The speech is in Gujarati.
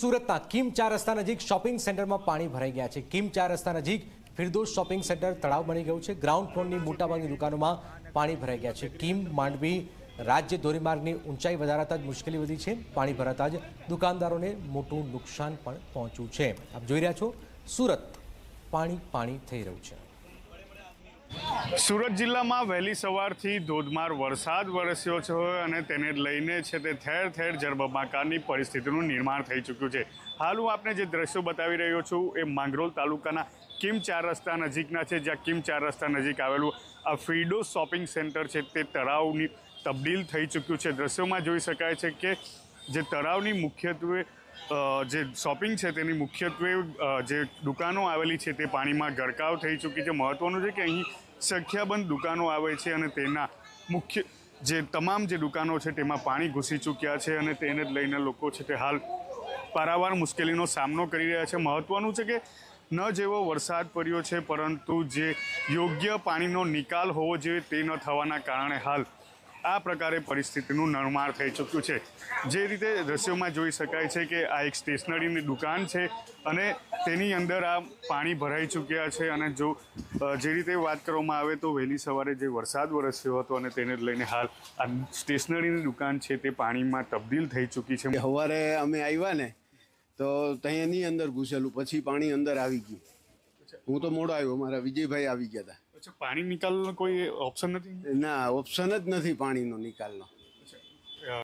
સુરતના કિમ ચાર રસ્તા નજીક શોપિંગ સેન્ટરમાં પાણી ભરાઈ ગયા છે. કિમ ચાર રસ્તા નજીક ફિરદોસ શોપિંગ સેન્ટર તળાવ બની ગયું છે. ગ્રાઉન્ડ ફ્લોરની મોટાભાગની દુકાનોમાં પાણી ભરાઈ ગયા છે. કિમ, માંડવી, રાજ્ય ધોરીમાર્ગની ઊંચાઈ વધારાતા જ મુશ્કેલી વધી છે. પાણી ભરાતા જ દુકાનદારોને મોટું નુકસાન પણ પહોંચ્યું છે. આપ જોઈ રહ્યા છો, સુરત પાણી પાણી થઈ રહ્યું છે. સુરત જિલ્લામાં વહેલી સવારથી ધોધમાર વરસાદ વરસ્યો છે અને તેને લઈને છે તે ઠેર ઠેર જળબંબાકારની પરિસ્થિતિનું નિર્માણ થઈ ચૂક્યું છે. હાલ હું આપને જે દ્રશ્યો બતાવી રહ્યો છું એ માંગરોલ તાલુકાના કિમ ચાર રસ્તા નજીકના છે, જ્યાં કિમ ચાર રસ્તા નજીક આવેલું આ ફ્રીડો શોપિંગ સેન્ટર છે તે તળાવની તબદીલ થઈ ચૂક્યું છે. દ્રશ્યોમાં જોઈ શકાય છે કે જે તળાવની મુખ્યત્વે જે શોપિંગ છે તેની મુખ્યત્વે જે દુકાનો આવેલી છે તે પાણીમાં ગરકાવ થઈ ચૂકી છે. મહત્ત્વનું છે કે અહીં સંખ્યાબંધ દુકાનો આવે છે અને તેના મુખ્ય જે તમામ જે દુકાનો છે તેમાં પાણી ઘૂસી ચૂક્યા છે અને તેને જ લઈને લોકો છે તે હાલ પારાવાર મુશ્કેલીનો સામનો કરી રહ્યા છે. મહત્વનું છે કે ન જેવો વરસાદ પડ્યો છે, પરંતુ જે યોગ્ય પાણીનો નિકાલ હોવો જોઈએ તે ન થવાના કારણે હાલ આ પ્રકારે પરિસ્થિતિનું નિર્માણ થઈ ચૂક્યું છે. જે રીતે દ્રશ્યોમાં જોઈ શકાય છે કે આ એક સ્ટેશનરીની દુકાન છે અને તેની અંદર આ પાણી ભરાઈ ચૂક્યા છે અને જો જે રીતે વાત કરવામાં આવે તો વહેલી સવારે જે વરસાદ વરસ્યો હતો અને તેને લઈને હાલ આ સ્ટેશનરીની દુકાન છે તે પાણીમાં તબદીલ થઈ ચૂકી છે. સવારે અમે આવ્યા ને, તો ત્યાં એની અંદર ઘૂસેલું, પછી પાણી અંદર આવી ગયું. હું તો મોડો આવ્યો મારા વિજયભાઈ આવી ગયા પાણી નિકાલનો કોઈ ઓપ્શન નથી? ના ઓપ્શન જ નથી પાણીનો નિકાલનો.